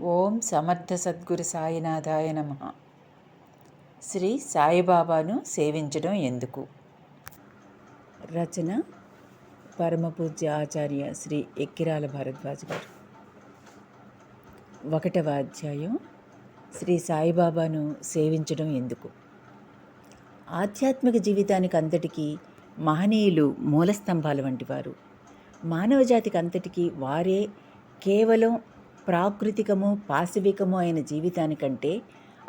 ఓం సమర్థ సద్గురు సాయినాథాయ నమ. శ్రీ సాయిబాబాను సేవించడం ఎందుకు? రచన పరమపూజ్య ఆచార్య శ్రీ ఎక్కిరాల భారద్వాజ్ గారు. ఒకటవ అధ్యాయం శ్రీ సాయిబాబాను సేవించడం ఎందుకు? ఆధ్యాత్మిక జీవితానికి అంతటికీ మహనీయులు మూలస్తంభాలు వంటివారు. మానవజాతికి అంతటికీ వారే కేవలం ప్రాకృతికము పాశవికము అయిన జీవితానికంటే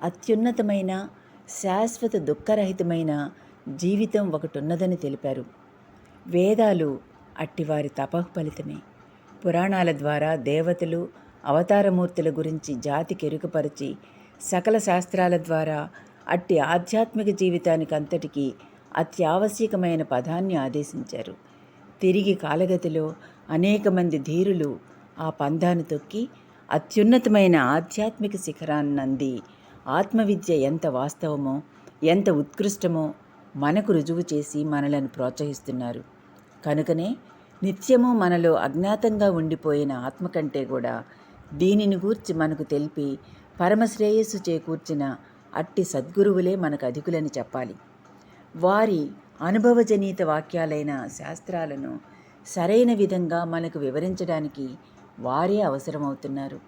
అత్యున్నతమైన శాశ్వత దుఃఖరహితమైన జీవితం ఒకటి ఉన్నదని తెలిపారు. వేదాలు అట్టివారి తపః ఫలితమే. పురాణాల ద్వారా దేవతలు అవతారమూర్తుల గురించి జాతికి ఎరుకపరిచి సకల శాస్త్రాల ద్వారా అట్టి ఆధ్యాత్మిక జీవితానికి అంతటికీ అత్యావశ్యకమైన పదాన్ని ఆదేశించారు. తిరిగి కాలగతిలో అనేక మంది ధీరులు ఆ పందాను తొక్కి అత్యున్నతమైన ఆధ్యాత్మిక శిఖరాన్నంది. ఆత్మవిద్య ఎంత వాస్తవమో ఎంత ఉత్కృష్టమో మనకు రుజువు చేసి మనలను ప్రోత్సహిస్తున్నారు. కనుకనే నిత్యము మనలో అజ్ఞాతంగా ఉండిపోయిన ఆత్మ కంటే కూడా దీనిని గూర్చి మనకు తెలిపి పరమశ్రేయస్సు చేకూర్చిన అట్టి సద్గురువులే మనకు అధికులని చెప్పాలి. వారి అనుభవజనీత వాక్యాలైన శాస్త్రాలను సరైన విధంగా మనకు వివరించడానికి వారే అవసరమవుతున్నారు.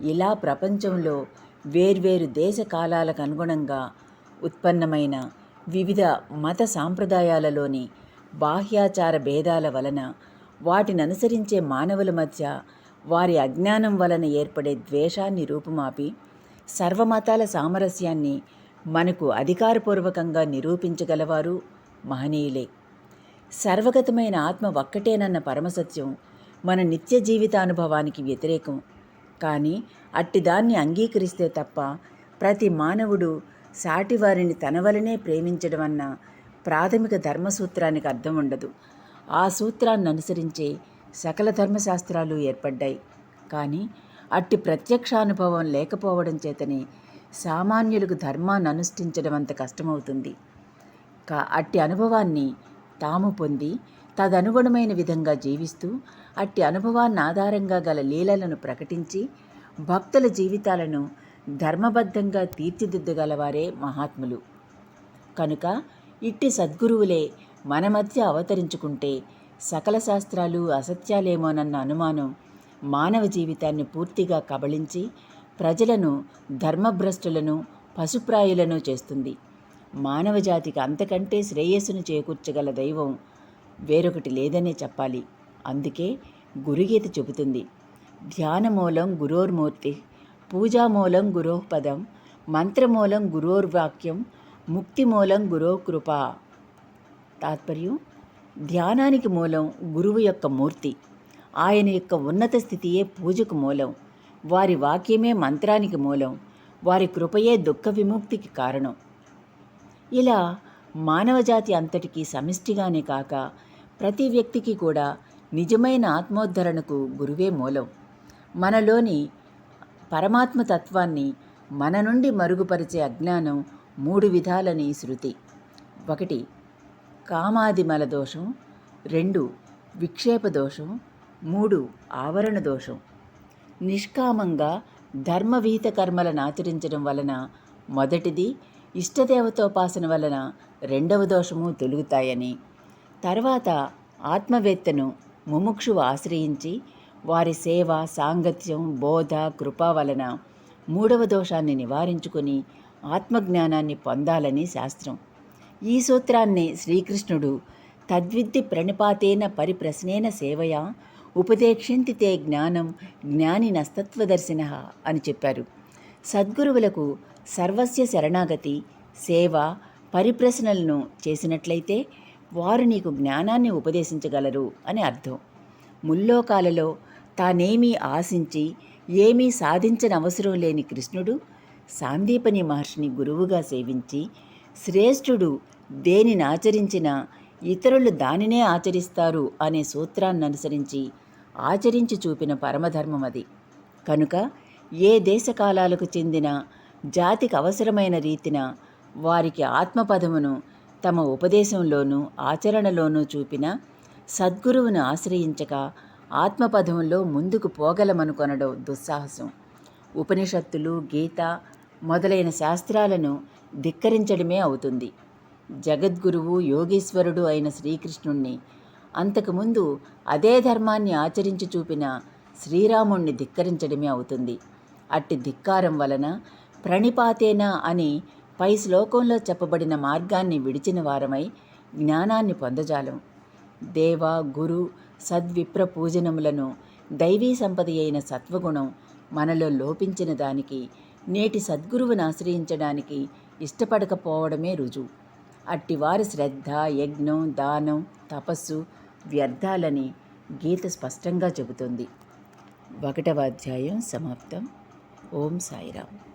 ఇలా ప్రపంచంలో వేర్వేరు దేశ కాలాలకు అనుగుణంగా ఉత్పన్నమైన వివిధ మత సాంప్రదాయాలలోని బాహ్యాచార భేదాల వలన వాటిని అనుసరించే మానవుల మధ్య వారి అజ్ఞానం వలన ఏర్పడే ద్వేషాన్ని రూపుమాపి సర్వమతాల సామరస్యాన్ని మనకు అధికారపూర్వకంగా నిరూపించగలవారు మహనీయులే. సర్వగతమైన ఆత్మ ఒక్కటేనన్న పరమసత్యం మన నిత్య జీవితానుభవానికి వ్యతిరేకం. కానీ అట్టిదాన్ని అంగీకరిస్తే తప్ప ప్రతి మానవుడు సాటివారిని తన వలనే ప్రేమించడం అన్న ప్రాథమిక ధర్మసూత్రానికి అర్థం ఉండదు. ఆ సూత్రాన్ని అనుసరించే సకల ధర్మశాస్త్రాలు ఏర్పడ్డాయి. కానీ అట్టి ప్రత్యక్షానుభవం లేకపోవడం చేతనే సామాన్యులకు ధర్మాన్ని అనుష్ఠించడం అంత కష్టమవుతుంది. కా అట్టి అనుభవాన్ని తాము పొంది తదనుగుణమైన విధంగా జీవిస్తూ అట్టి అనుభవాన్ని ఆధారంగా గల లీలలను ప్రకటించి భక్తుల జీవితాలను ధర్మబద్ధంగా తీర్చిదిద్దగలవారే మహాత్ములు. కనుక ఇట్టి సద్గురువులే మన మధ్య అవతరించుకుంటే సకల శాస్త్రాలు అసత్యాలేమోనన్న అనుమానం మానవ జీవితాన్ని పూర్తిగా కబళించి ప్రజలను ధర్మభ్రష్టులను పశుప్రాయులను చేస్తుంది. మానవజాతికి అంతకంటే శ్రేయస్సును చేకూర్చగల దైవం వేరొకటి లేదనే చెప్పాలి. అందుకే గురుగీత చెబుతుంది. ధ్యానమూలం గురోర్మూర్తి పూజామూలం గురోపదం మంత్రమూలం గురోర్వాక్యం ముక్తిమూలం గురో కృప తాత్పర్యం? ధ్యానానికి మూలం గురువు యొక్క మూర్తి. ఆయన యొక్క ఉన్నత స్థితియే పూజకు మూలం. వారి వాక్యమే మంత్రానికి మూలం. వారి కృపయే దుఃఖ విముక్తికి కారణం. ఇలా మానవజాతి అంతటికీ సమిష్టిగానే కాక ప్రతి వ్యక్తికి కూడా నిజమైన ఆత్మోద్ధరణకు గురువే మూలం. మనలోని పరమాత్మ తత్వాన్ని మన నుండి మరుగుపరిచే అజ్ఞానం మూడు విధాలని శృతి. ఒకటి కామాదిమల దోషం. రెండు విక్షేప దోషం. మూడు ఆవరణ దోషం. నిష్కామంగా ధర్మవిహిత కర్మలను ఆచరించడం వలన మొదటిది ఇష్టదేవతోపాసన వలన రెండవ దోషము తొలుగుతాయని తర్వాత ఆత్మవేత్తను ముముక్షువు ఆశ్రయించి వారి సేవ సాంగత్యం బోధ కృప వలన మూడవ దోషాన్ని నివారించుకొని ఆత్మజ్ఞానాన్ని పొందాలని శాస్త్రం. ఈ సూత్రాన్ని శ్రీకృష్ణుడు తద్విద్ది ప్రణిపాతేన పరిప్రశ్నేన సేవయా ఉపదేక్షింతితే జ్ఞానం జ్ఞాని నస్తత్వదర్శిన అని చెప్పారు. సద్గురువులకు సర్వస్య శరణాగతి సేవ పరిప్రశ్నలను చేసినట్లయితే వారు నీకు జ్ఞానాన్ని ఉపదేశించగలరు అని అర్థం. ముల్లోకాలలో తానేమీ ఆశించి ఏమీ సాధించనవసరం లేని కృష్ణుడు సాందీపని మహర్షిని గురువుగా సేవించి శ్రేష్ఠుడు దేనిని ఆచరించినా ఇతరులు దానినే ఆచరిస్తారు అనే సూత్రాన్ని అనుసరించి ఆచరించి చూపిన పరమధర్మం అది. కనుక ఏ దేశకాలాలకు చెందిన జాతికి అవసరమైన రీతిన వారికి ఆత్మపదమును తమ ఉపదేశంలోనూ ఆచరణలోనూ చూపిన సద్గురువును ఆశ్రయించక ఆత్మపదంలో ముందుకు పోగలమనుకొనడం దుస్సాహసం. ఉపనిషత్తులు గీత మొదలైన శాస్త్రాలను ధిక్కరించడమే అవుతుంది. జగద్గురువు యోగీశ్వరుడు అయిన శ్రీకృష్ణుణ్ణి అంతకుముందు అదే ధర్మాన్ని ఆచరించి చూపిన శ్రీరాముణ్ణి ధిక్కరించడమే అవుతుంది. అట్టి ధిక్కారం వలన ప్రణిపాతేనా అని పై శ్లోకంలో చెప్పబడిన మార్గాన్ని విడిచిన వారమై జ్ఞానాన్ని పొందజాలం. దేవ గురు సద్విప్ర పూజనములను దైవీ సంపద అయిన సత్వగుణం మనలో లోపించిన దానికి నేటి సద్గురువును ఆశ్రయించడానికి ఇష్టపడకపోవడమే రుజువు. అట్టివారి శ్రద్ధ యజ్ఞం దానం తపస్సు వ్యర్థాలని గీత స్పష్టంగా చెబుతుంది. ఒకటవ అధ్యాయం సమాప్తం. ఓం సాయిరామ్.